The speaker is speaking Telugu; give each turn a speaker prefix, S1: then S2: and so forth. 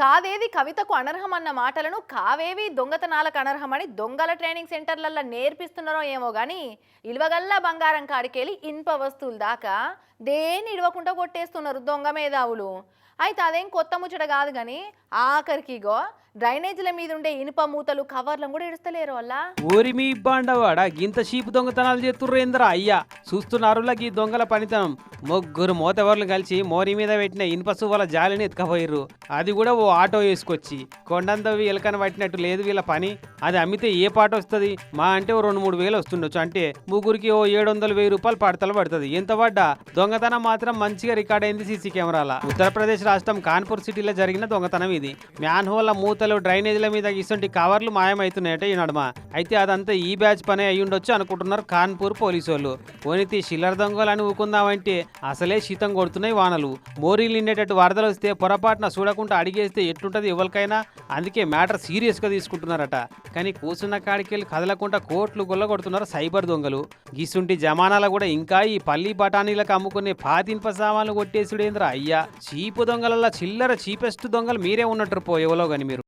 S1: కావేవి కవితకు అనర్హం అన్న మాటలను కావేవి దొంగతనాలకు అనర్హమని దొంగల ట్రైనింగ్ సెంటర్లల్లో నేర్పిస్తున్నారో ఏమో కానీ ఇలువగల్లా బంగారం కాడికెళ్ళి ఇనుప వస్తువులు దాకా దేన్ని ఇడవకుండా కొట్టేస్తున్నారు దొంగ మేధావులు. అయితే అదేం కొత్త ముచ్చట కాదు కానీ ఆఖరికిగో డ్రైనేజీల మీద ఉండే ఇనుప మూతలు కవర్లను కూడా ఇడస్తలేరు వల్ల
S2: ఊరి మీ ఇబ్బండవాడ గింత షీపు దొంగతనాలు చేస్తుర్రేంద్రా అయ్యా చూస్తున్నారు ఈ దొంగల పనితనం. ముగ్గురు మోతవర్లు కలిసి మోరి మీద పెట్టిన ఇనుప సువ్వల జాలిని ఎత్తుకపోయిర్రు. అది కూడా ఓ ఆటో వేసుకొచ్చి కొండందవి ఎలకన పట్టినట్టు లేదు వీళ్ళ పని. అది అమ్మితే ఏ పాట వస్తుంది? మా అంటే ఓ రెండు మూడు వేలు వస్తుండొచ్చు. అంటే ముగ్గురికి ఓ ఏడు వందల వెయ్యి రూపాయలు పడతలు పడుతుంది. ఎంత పడ్డా? దొంగతనం మాత్రం మంచిగా రికార్డ్ అయింది సీసీ కెమెరాల. ఉత్తరప్రదేశ్ రాష్ట్రం కాన్పూర్ సిటీలో జరిగిన దొంగతనం ఇది. మ్యాన్ హోల్ల మూతలు డ్రైనేజీల మీద ఇసంటి కవర్లు మాయమవుతున్నాయట ఈ నడుమ. అయితే అదంతా ఈ బ్యాచ్ పనే అయి ఉండొచ్చు అనుకుంటున్నారు కాన్పూర్ పోలీసు వాళ్ళు ఓనితి చిల్లర దొంగలు అని ఊకుందామంటే అసలే శీతం కొడుతున్నాయి వానలు. మోరీలు నిండేటట్టు వరదలు వస్తే పొరపాటున చూడకుండా అడిగేస్తే ఎట్టుంటది ఎవరికైనా? అందుకే మ్యాటర్ సీరియస్గా తీసుకుంటున్నారట. కానీ కూర్చున్న కాడికెళ్ళి కదలకుండా కోట్లు గొల్ల కొడుతున్నారు సైబర్ దొంగలు. గిసుంటి జమానాల కూడా ఇంకా ఈ పల్లి బఠానీలకు అమ్ముకునే పాతింప సామాన్లు కొట్టేసుడేంద్ర అయ్యా. చీపు దొంగలల్లా చిల్లర చీపెస్ట్ దొంగలు మీరే ఉన్నట్టు పోయేవలో కానీ మీరు.